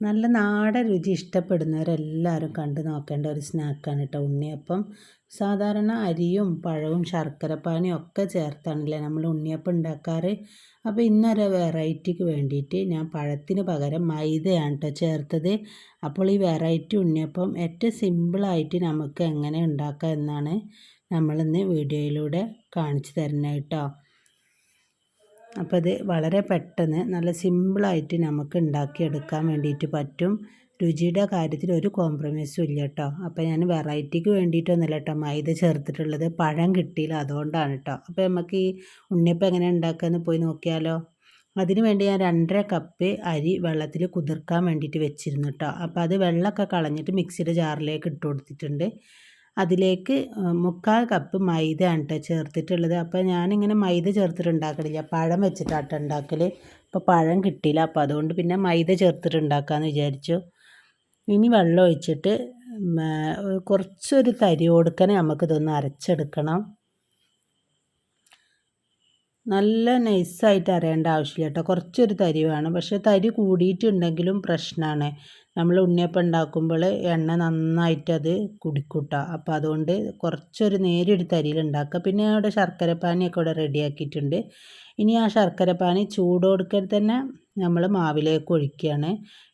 നല്ല നാടൻ രുചി ഇഷ്ടപ്പെടുന്നവരെല്ലാവരും കണ്ടു നോക്കേണ്ട ഒരു സ്നാക്കാണ് കേട്ടോ ഉണ്ണിയപ്പം സാധാരണ അരിയും പഴവും ശർക്കരപ്പാനിയും ഒക്കെ ചേർത്താണല്ലേ നമ്മൾ ഉണ്ണിയപ്പം ഉണ്ടാക്കാറ്? അപ്പോൾ ഇന്നൊരു വെറൈറ്റിക്ക് വേണ്ടിയിട്ട് ഞാൻ പഴത്തിന് പകരം മൈദയാണ് കേട്ടോ ചേർത്തത്. അപ്പോൾ ഈ വെറൈറ്റി ഉണ്ണിയപ്പം ഏറ്റവും സിമ്പിളായിട്ട് നമുക്ക് എങ്ങനെ ഉണ്ടാക്കാം എന്നാണ് നമ്മളിന്ന് വീഡിയോയിലൂടെ കാണിച്ചു തരുന്നത് കേട്ടോ. അപ്പോൾ ഇത് വളരെ പെട്ടെന്ന് നല്ല സിമ്പിളായിട്ട് നമുക്ക് ഉണ്ടാക്കിയെടുക്കാൻ വേണ്ടിയിട്ട് പറ്റും. രുചിയുടെ കാര്യത്തിൽ ഒരു കോംപ്രമൈസും ഇല്ല കേട്ടോ. അപ്പോൾ ഞാൻ വെറൈറ്റിക്ക് വേണ്ടിയിട്ടൊന്നുമില്ല കേട്ടോ. മൈദ ചേർത്തിട്ടുള്ളത് പഴം കിട്ടിയില്ല അതുകൊണ്ടാണ് കേട്ടോ. അപ്പോൾ നമുക്ക് ഈ ഉണ്ണിയപ്പം എങ്ങനെ ഉണ്ടാക്കാമെന്ന് പോയി നോക്കിയാലോ. അതിന് വേണ്ടി ഞാൻ രണ്ടര കപ്പ് അരി വെള്ളത്തിൽ കുതിർക്കാൻ വേണ്ടിയിട്ട് വെച്ചിരുന്നു കേട്ടോ. അപ്പോൾ അത് വെള്ളമൊക്കെ കളഞ്ഞിട്ട് മിക്സിയുടെ ജാറിലേക്ക് ഇട്ട് കൊടുത്തിട്ടുണ്ട്. അതിലേക്ക് മുക്കാൽ കപ്പ് മൈദ ആണ് കേട്ടോ ചേർത്തിട്ടുള്ളത്. അപ്പോൾ ഞാനിങ്ങനെ മൈദ ചേർത്തിട്ട് ഉണ്ടാക്കലില്ല പഴം വെച്ചിട്ടാട്ടോ ഉണ്ടാക്കൽ അപ്പോൾ പഴം കിട്ടിയില്ല. അപ്പോൾ അതുകൊണ്ട് പിന്നെ മൈദ ചേർത്തിട്ട് ഉണ്ടാക്കാമെന്ന് വിചാരിച്ചു. ഇനി വെള്ളം ഒഴിച്ചിട്ട് കുറച്ചൊരു തരി കൊടുക്കണേ നമുക്കിതൊന്ന് അരച്ചെടുക്കണം. നല്ല നൈസായിട്ട് അരയേണ്ട ആവശ്യമില്ല കേട്ടോ കുറച്ചൊരു തരി വേണം. പക്ഷേ തരി കൂടിയിട്ടുണ്ടെങ്കിലും പ്രശ്നമാണ് നമ്മൾ ഉണ്ണിയപ്പം ഉണ്ടാക്കുമ്പോൾ എണ്ണ നന്നായിട്ട് അത് കുടിക്കൂട്ട. അപ്പോൾ അതുകൊണ്ട് കുറച്ചൊരു നേരിയൊരു തരിയിൽ ഉണ്ടാക്കുക. പിന്നെ അവിടെ ശർക്കരപ്പാനിയൊക്കെ ഇവിടെ റെഡിയാക്കിയിട്ടുണ്ട് ഇനി ആ ചൂട് കൊടുക്കൽ തന്നെ നമ്മൾ മാവിലേക്ക് ഒഴിക്കുകയാണ്.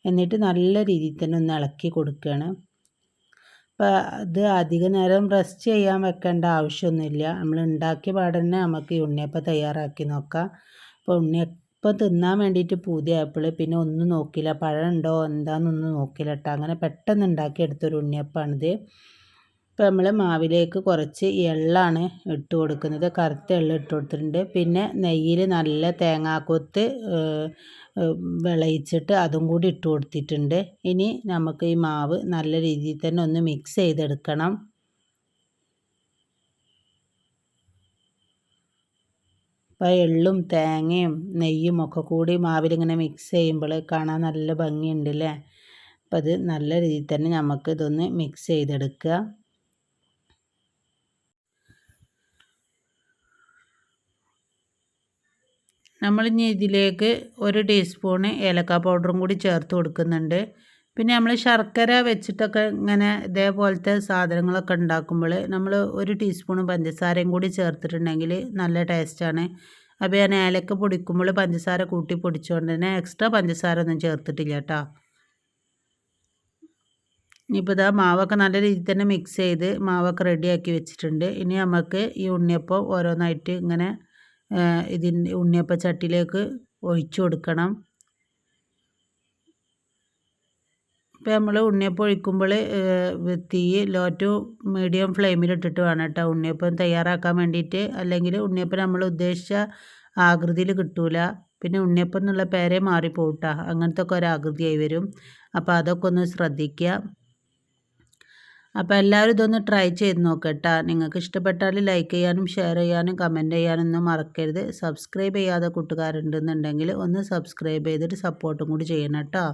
എന്നിട്ട് നല്ല രീതിയിൽ തന്നെ ഒന്ന് ഇളക്കി കൊടുക്കുകയാണ്. അപ്പോൾ അത് അധിക നേരം റെസ്റ്റ് ചെയ്യാൻ വെക്കേണ്ട ആവശ്യമൊന്നുമില്ല നമ്മൾ ഉണ്ടാക്കിയ പാടന്നെ നമുക്ക് ഉണ്ണിയപ്പം തയ്യാറാക്കി നോക്കാം. അപ്പോൾ ഉണ്ണിയപ്പം തിന്നാൻ വേണ്ടിയിട്ട് പൂതിയായപ്പോൾ പിന്നെ ഒന്നും നോക്കില്ല പഴം ഉണ്ടോ? എന്താണെന്നൊന്നും നോക്കില്ല കേട്ടോ അങ്ങനെ പെട്ടെന്ന് ഉണ്ടാക്കിയെടുത്തൊരു ഉണ്ണിയപ്പാണിത് ഇപ്പോൾ നമ്മൾ മാവിലേക്ക് കുറച്ച് എള്ളാണ് ഇട്ട് കൊടുക്കുന്നത്. കറുത്ത എള്ള ഇട്ട് കൊടുത്തിട്ടുണ്ട്. പിന്നെ നെയ്യിൽ നല്ല തേങ്ങാക്കൊത്ത് വിളയിച്ചിട്ട് അതും കൂടി ഇട്ട് കൊടുത്തിട്ടുണ്ട്. ഇനി നമുക്ക് ഈ മാവ് നല്ല രീതിയിൽ തന്നെ ഒന്ന് മിക്സ് ചെയ്തെടുക്കണം. അപ്പോൾ എള്ളും തേങ്ങയും നെയ്യും ഒക്കെ കൂടി മാവിലിങ്ങനെ മിക്സ് ചെയ്യുമ്പോൾ കാണാൻ നല്ല ഭംഗിയുണ്ട് അല്ലേ അപ്പം അത് നല്ല രീതിയിൽ തന്നെ നമുക്ക് ഇതൊന്ന് മിക്സ് ചെയ്തെടുക്കുക. നമ്മളിനി ഇതിലേക്ക് ഒരു ടീസ്പൂണ് ഏലക്ക പൗഡറും കൂടി ചേർത്ത് കൊടുക്കുന്നുണ്ട്. പിന്നെ നമ്മൾ ശർക്കര വെച്ചിട്ടൊക്കെ ഇങ്ങനെ ഇതേപോലത്തെ സാധനങ്ങളൊക്കെ ഉണ്ടാക്കുമ്പോൾ നമ്മൾ ഒരു ടീസ്പൂണ് പഞ്ചസാരയും കൂടി ചേർത്തിട്ടുണ്ടെങ്കിൽ നല്ല ടേസ്റ്റാണ്. അപ്പോൾ ഞാൻ ഏലക്ക പൊടിക്കുമ്പോൾ പഞ്ചസാര കൂട്ടി പൊടിച്ചുകൊണ്ട് തന്നെ എക്സ്ട്രാ പഞ്ചസാര ഒന്നും ചേർത്തിട്ടില്ല കേട്ടോ. ഇനിയിപ്പോൾ ഇതാ മാവൊക്കെ നല്ല രീതിയിൽ തന്നെ മിക്സ് ചെയ്ത് മാവൊക്കെ റെഡിയാക്കി വെച്ചിട്ടുണ്ട്. ഇനി നമുക്ക് ഈ ഉണ്ണിയപ്പം ഓരോന്നായിട്ട് ഇങ്ങനെ ഇതിന്റെ ഉണ്ണിയപ്പ ചട്ടിയിലേക്ക് ഒഴിച്ചു കൊടുക്കണം. ഇപ്പോൾ നമ്മൾ ഉണ്ണിയപ്പം ഒഴിക്കുമ്പോൾ തീ ലോ ടു മീഡിയം ഫ്ലെയിമിലിട്ടിട്ട് വേണം കേട്ടോ ഉണ്ണിയപ്പം തയ്യാറാക്കാൻ വേണ്ടിയിട്ട് അല്ലെങ്കിൽ ഉണ്ണിയപ്പം നമ്മൾ ഉദ്ദേശിച്ച ആകൃതിയിൽ കിട്ടൂല. പിന്നെ ഉണ്ണിയപ്പം എന്നുള്ള പേരെ മാറിപ്പോട്ടാ അങ്ങനത്തെ ഒക്കെ ഒരാകൃതിയായി വരും. അപ്പോൾ അതൊക്കെ ഒന്ന് ശ്രദ്ധിക്കുക അപ്പോൾ എല്ലാവരും ഇതൊന്ന് ട്രൈ ചെയ്ത് നോക്കട്ടാ. നിങ്ങൾക്ക് ഇഷ്ടപ്പെട്ടാൽ ലൈക്ക് ചെയ്യാനും ഷെയർ ചെയ്യാനും കമന്റ് ചെയ്യാനും ഒന്നും മറക്കരുത്. സബ്സ്ക്രൈബ് ചെയ്യാതെ കൂട്ടുകാരുണ്ടെന്നുണ്ടെങ്കിൽ ഒന്ന് സബ്സ്ക്രൈബ് ചെയ്തിട്ട് സപ്പോർട്ടും കൂടി ചെയ്യണം കേട്ടോ